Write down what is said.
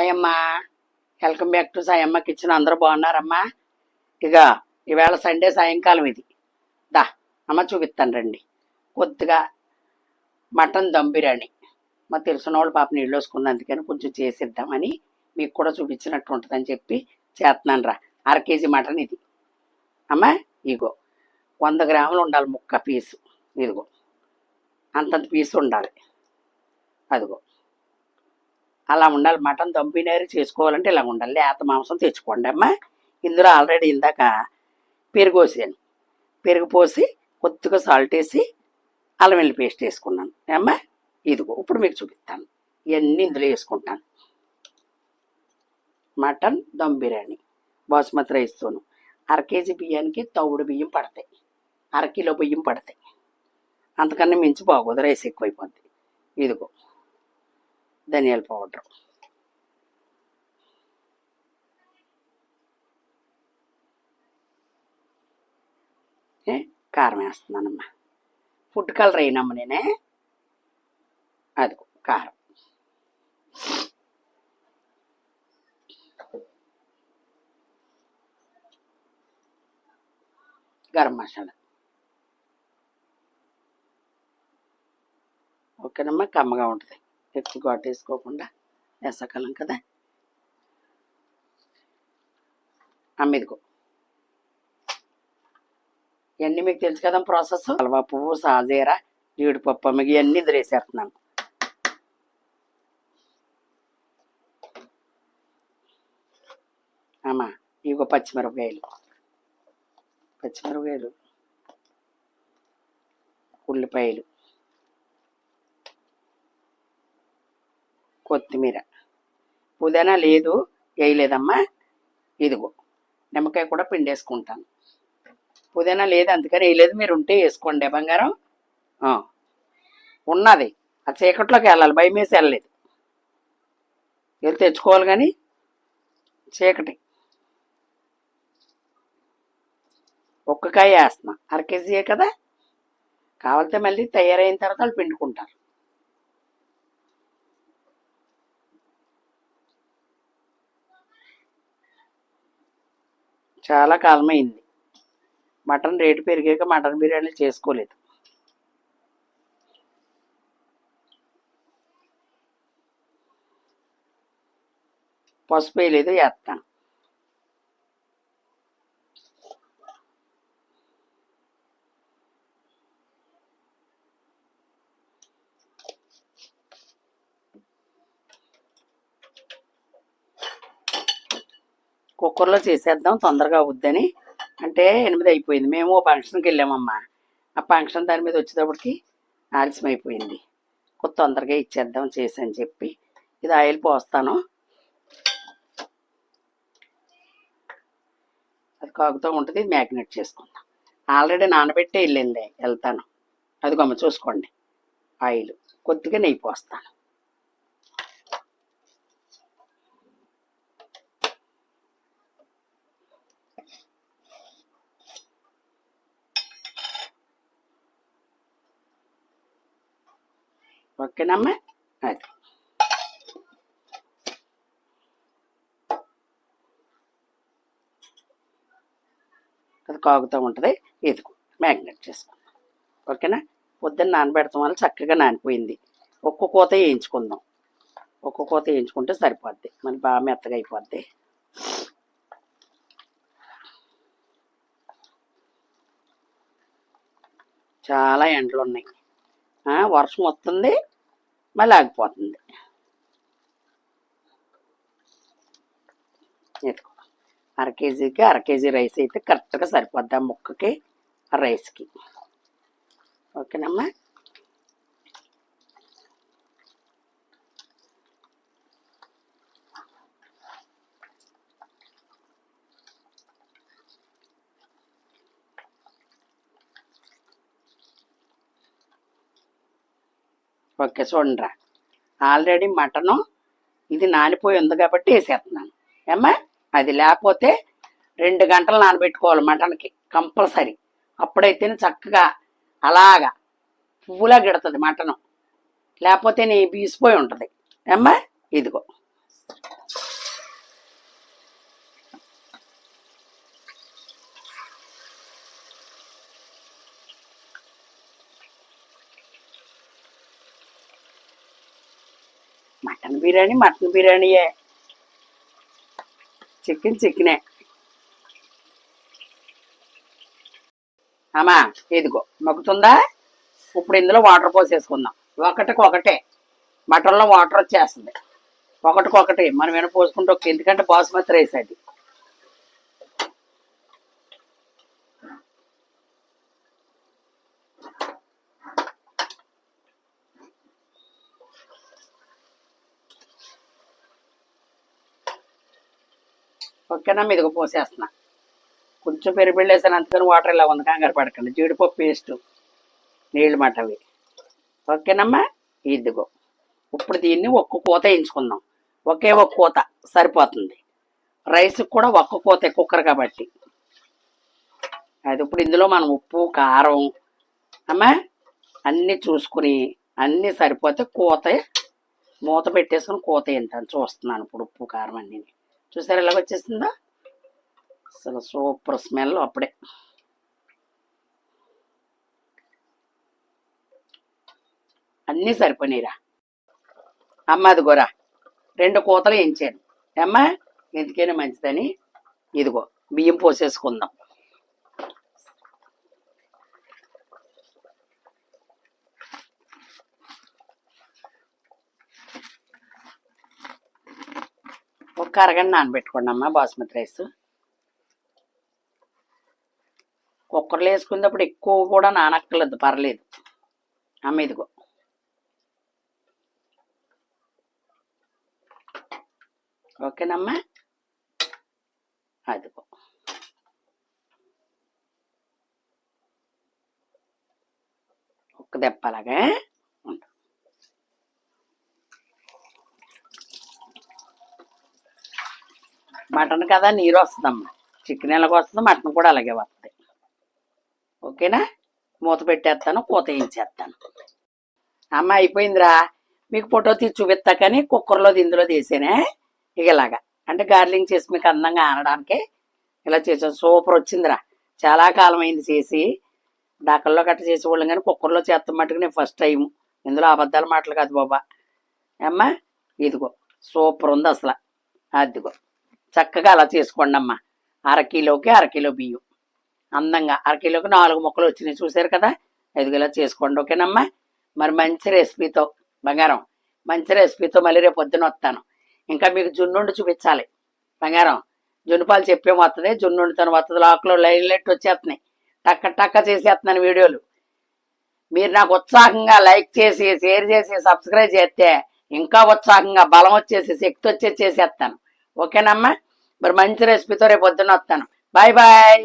Sayamma. Welcome back to Sayamma kitchen అందరూ బాగున్నారమ్మా. ఇక ఈవేళ సండే సాయంకాలం ఇది. దా అమ్మ చూపిస్తాను రండి. కొద్దిగా మటన్ దమ్ బిర్యానీ మా తెలిసిన వాళ్ళు పాప నీళ్ళు వేసుకుంది అందుకని కొంచెం చేసిద్దామని మీకు కూడా చూపించినట్టు ఉంటుందని చెప్పి చేస్తున్నాను రా. అర కేజీ మటన్ ఇది. అమ్మా ఇగో వంద గ్రాములు ఉండాలి ముక్క పీసు. ఇదిగో అంతంత పీసు ఉండాలి. అదిగో. అలా ఉండాలి. మటన్ దంపినేరు చేసుకోవాలంటే ఇలా ఉండాలి. లేత మాంసం తెచ్చుకోండి అమ్మా. ఇందులో ఆల్రెడీ ఇందాక పెరుగు పోసాను పెరుగు పోసి కొద్దిగా సాల్ట్ వేసి అల్లం వెల్లి పేస్ట్ వేసుకున్నాను. అమ్మా ఇదిగో ఇప్పుడు మీకు చూపిస్తాను. ఇవన్నీ ఇందులో వేసుకుంటాను. మటన్ దమ్ బిర్యానీ బాస్మతి రైస్తోను. అర కేజీ బియ్యానికి తౌడు బియ్యం పడతాయి. అర కిలో బియ్యం పడతాయి. అంతకన్నా మించి బాగోదు. రైస్ ఎక్కువైపోద్ది. ఇదిగో. ధనియాల పౌడర్. ఏ, కారం వేస్తున్నానమ్మా. ఫుడ్ కలర్ అయినమ్మ నేనే. అది కారం. గరం మసాలా. ఓకేనమ్మా కమ్మగా ఉంటుంది. ఎక్కువ ఘాటు వేసుకోకుండా వేసకాలం కదా అమ్మిదిగో ఇవన్నీ మీకు తెలుసు కదా ప్రాసెస్? హల్వా పువ్వు సాజీర జీడిపప్పు అమ్మగి ఇవన్నీ ఇందులో అమ్మా ఇగో పచ్చిమిరపకాయలు. పచ్చిమిరపకాయలు ఉల్లిపాయలు. కొత్తిమీర. పుదీనా లేదు వేయలేదమ్మా ఇదిగో నిమ్మకాయ కూడా పిండేసుకుంటాను. పుదీనా లేదు అందుకని వేయలేదు మీరు ఉంటే వేసుకోండి. బంగారం? ఉన్నది. ఆ చీకట్లోకి వెళ్ళాలి భయం వేసి వెళ్ళలేదు. వెళ్ళి తెచ్చుకోవాలి కానీ చీకటి. ఒక్క కాయ వేస్తున్నా. అర కేజీయే కదా? కావాలితే మళ్ళీ తయారైన తర్వాత వాళ్ళు పిండుకుంటారు. చాలా కాలమైంది. మటన్ రేటు పెరిగాక మటన్ బిర్యానీ చేసుకోలేదు. పసుపు వేయలేదు వేస్తాను. కుక్కర్లో చేసేద్దాం తొందరగా అవుద్దని. అంటే ఎనిమిది అయిపోయింది. మేము ఓ ఫంక్షన్కి వెళ్ళామమ్మా. ఆ ఫంక్షన్ దాని మీద వచ్చేటప్పటికి ఆలస్యం అయిపోయింది. కొత్త తొందరగా ఇచ్చేద్దాం చేసి అని చెప్పి ఇది ఆయిల్ పోస్తాను. అది కాగుతూ ఉంటుంది మ్యాగ్నెట్ చేసుకుందాం. ఆల్రెడీ నానబెట్టే వెళ్ళింది వెళ్తాను. అది గమ్మ చూసుకోండి. ఆయిల్. కొద్దిగా నెయ్యి పోస్తాను. ఓకేనమ్మా అది అది కాగుతూ ఉంటుంది. ఇది మ్యాగ్నెట్ చేసుకుందాం. ఓకేనా? పొద్దున్న నానబెడతాం వల్ల చక్కగా నానిపోయింది. ఒక్క కోత వేయించుకుందాం. ఒక్క కోత వేయించుకుంటే సరిపోద్ది. మరి బాగా మెత్తగా అయిపోద్ది. చాలా ఎండలు ఉన్నాయి వర్షం వస్తుంది మళ్ళీ ఆగిపోతుంది. ఎత్తుకో అర కేజీకి అర కేజీ రైస్ అయితే కరెక్ట్గా సరిపోద్ది ఆ ముక్కకి ఆ రైస్కి. ఓకేనమ్మా? ఓకే చూడండిరా. ఆల్రెడీ మటను ఇది నానిపోయి ఉంది కాబట్టి వేసేస్తున్నాను. ఏమ్మా? అది లేకపోతే రెండు గంటలు నానబెట్టుకోవాలి మటన్కి కంపల్సరీ. అప్పుడైతేనే చక్కగా అలాగా పువ్వులా గిడుతుంది మటను. లేకపోతే నీ బీసిపోయి ఉంటుంది. ఏమ్మా? ఇదిగో. మటన్ బిర్యానీ మటన్ బిర్యానీయే. చికెన్ చికెనే. అమ్మా ఇదిగో మగ్గుతుందా? ఇప్పుడు ఇందులో వాటర్ పోసేసుకుందాం. ఒకటికి ఒకటే. మటన్లో వాటర్ వచ్చేస్తుంది. ఒకటికొకటి మనం ఏమైనా పోసుకుంటే ఒక ఎందుకంటే బాసుమతి రైస్ అది. ఓకేనా మీదకు పోసేస్తున్నా. కొంచెం పెరిగిళ్ళు వేసాను అందుకని వాటర్ ఇలా ఉంది కంగారు పడకండి. జీడిపప్పు పేస్ట్ నీళ్ళు మటవి. ఓకేనమ్మా ఇదిగో. ఇప్పుడు దీన్ని ఒక్క కూత వేయించుకుందాం. ఒకే ఒక్క కూత సరిపోతుంది. రైస్కి కూడా ఒక్క కూత కుక్కర్ కాబట్టి. అది ఇప్పుడు ఇందులో మనం ఉప్పు కారం అమ్మా? అన్నీ చూసుకుని అన్నీ సరిపోతే కూత మూత పెట్టేసుకుని కూత ఏంటని చూస్తున్నాను ఇప్పుడు ఉప్పు కారం అన్నీ. చూసారు ఎలా వచ్చేసిందా? అసలు సూపర్ స్మెల్ అప్పుడే. అన్నీ సరిపోయినాయిరా. అమ్మ అదిగోరా రెండు కూతలు ఎంచాను. అమ్మా ఎందుకైనా మంచిదని. ఇదిగో బియ్యం పోసేసుకుందాం. ఒక అరగంట నానబెట్టుకోండి అమ్మ బాస్మతి రైస్. కుక్కర్లో వేసుకునేటప్పుడు ఎక్కువ కూడా నానక్కర్లేదు పర్లేదు. అమ్మ ఇదిగో. ఓకేనమ్మా? అదిగో. ఒక్క దెప్పలాగా మటన్ కదా నీరు వస్తుందమ్మా. చికెన్ ఎలాగ వస్తుందో మటన్ కూడా అలాగే వస్తుంది. ఓకేనా? మూత పెట్టేస్తాను కూత వేయించేస్తాను. అమ్మ అయిపోయిందిరా. మీకు ఫోటో తీసి చూపిస్తా కానీ కుక్కర్లో ఇందులో తీసేనే. ఇక ఇలాగా. అంటే గార్లింగ్ చేసి మీకు అందంగా ఆనడానికి ఇలా చేసాను సూపర్ వచ్చిందిరా. చాలా కాలం అయింది చేసి. డాకల్లో గట్ట చేసేవాళ్ళం కానీ కుక్కర్లో చేస్తాం మట్టుకు నేను ఫస్ట్ టైం ఇందులో అబద్ధాల మాటలు కాదు బాబా. అమ్మా ఇదిగో. సూపర్ ఉంది అసలు. అదిగో. చక్కగా అలా చేసుకోండి అమ్మా అరకిలోకి అరకిలో బియ్యం. అందంగా అరకిలోకి నాలుగు ముక్కలు వచ్చినాయి చూసారు కదా? ఐదు ఇలా చేసుకోండి ఓకేనమ్మా? మరి మంచి రెసిపీతో బంగారం మంచి రెసిపీతో మళ్ళీ రేపు పొద్దున వస్తాను. ఇంకా మీకు జున్నుండి చూపించాలి. బంగారం జున్నుపాలు చెప్పేం వస్తుంది జున్నుండితో వస్తుంది లోకలో లైట్ వచ్చేస్తున్నాయి. టక్క టక్క చేసేస్తున్నాను వీడియోలు. మీరు నాకు ఉత్సాహంగా లైక్ చేసి షేర్ చేసి సబ్స్క్రైబ్ చేస్తే ఇంకా ఉత్సాహంగా బలం వచ్చేసి శక్తి వచ్చేసి చేసేస్తాను. ఓకేనమ్మా? మరి మంచి రెసిపీతో రేపు పొద్దున్న వస్తాను. Bye bye